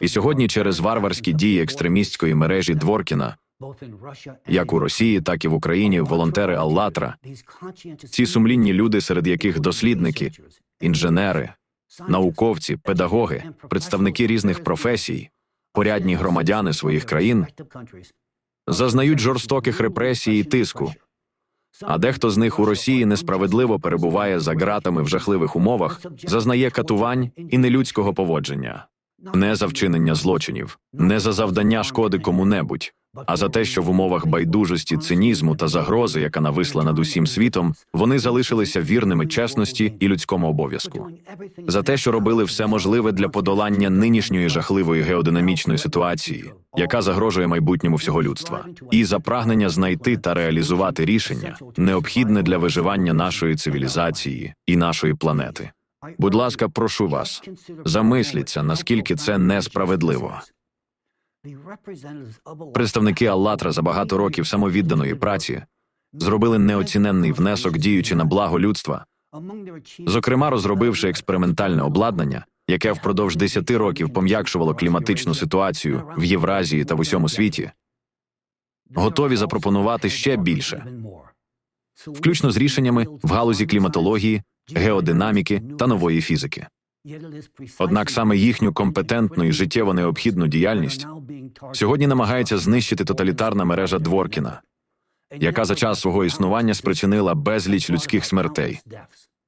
І сьогодні через варварські дії екстремістської мережі Дворкіна, як у Росії, так і в Україні, волонтери Аллатра, ці сумлінні люди, серед яких дослідники, інженери, науковці, педагоги, представники різних професій, порядні громадяни своїх країн зазнають жорстоких репресій і тиску. А дехто з них у Росії несправедливо перебуває за ґратами в жахливих умовах, зазнає катувань і нелюдського поводження, не за вчинення злочинів, не за завдання шкоди кому-небудь, а за те, що в умовах байдужості, цинізму та загрози, яка нависла над усім світом, вони залишилися вірними чесності і людському обов'язку. За те, що робили все можливе для подолання нинішньої жахливої геодинамічної ситуації, яка загрожує майбутньому всього людства, і за прагнення знайти та реалізувати рішення, необхідне для виживання нашої цивілізації і нашої планети. Будь ласка, прошу вас, замисліться, наскільки це несправедливо. Представники Аллатра за багато років самовідданої праці зробили неоціненний внесок, діючи на благо людства, зокрема розробивши експериментальне обладнання, яке впродовж 10 років пом'якшувало кліматичну ситуацію в Євразії та в усьому світі, готові запропонувати ще більше, включно з рішеннями в галузі кліматології, геодинаміки та нової фізики. Однак саме їхню компетентну і життєво необхідну діяльність сьогодні намагається знищити тоталітарна мережа Дворкіна, яка за час свого існування спричинила безліч людських смертей,